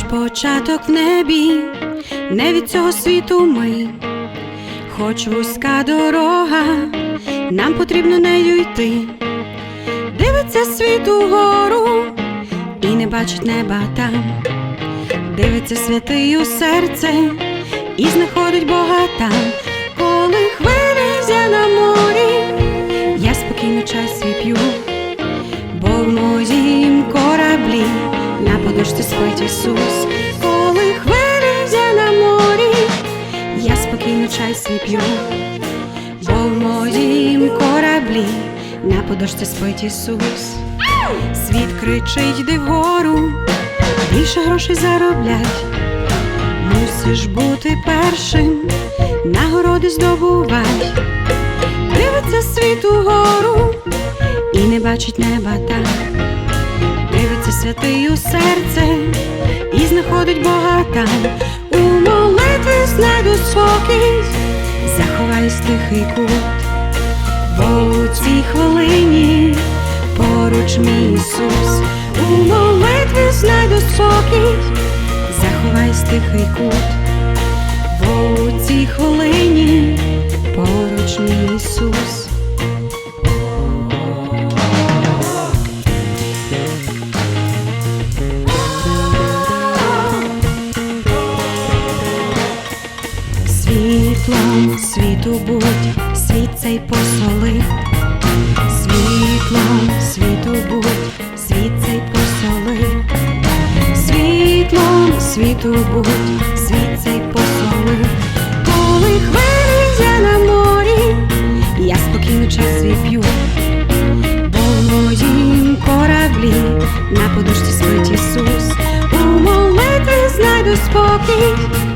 початок в небі, не від цього світу ми, хоч вузька дорога, нам потрібно нею йти. Дивиться світ угору і не бачить неба там, дивиться святий у серце і знаходить Бога там, коли хвилі Ісус, коли хвилі на морі, я спокійно чай свій п'ю, бо в моїм кораблі на подушці спить Ісус. Світ кричить, йди вгору, більше грошей зароблять. Мусиш бути першим, нагороди здобувай. Дивиться світ угору і не бачить неба там. У серце і знаходить Бога там. У молитві знайду спокій, заховаюсь тихий кут, бо у цій хвилині поруч мій Ісус. У молитві знайду спокій, заховаюсь тихий кут, бо у цій хвилині поруч мій Ісус. Світлом світу будь, світ цей посоли, світлом світу будь, світ цей посоли, світлом світу будь, світ цей посоли, коли хвилі я на морі, я спокійно час свій бо в моїм кораблі на подушці спить Ісус, у молитві знайду спокій,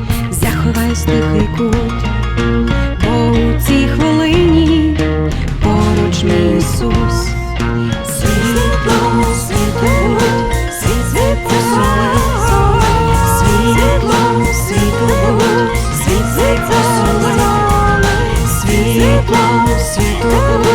весь тихий кут, бо у цій хвилині поруч мій Ісус, світло, світу, світло, світу, світло, світу, світло, світу.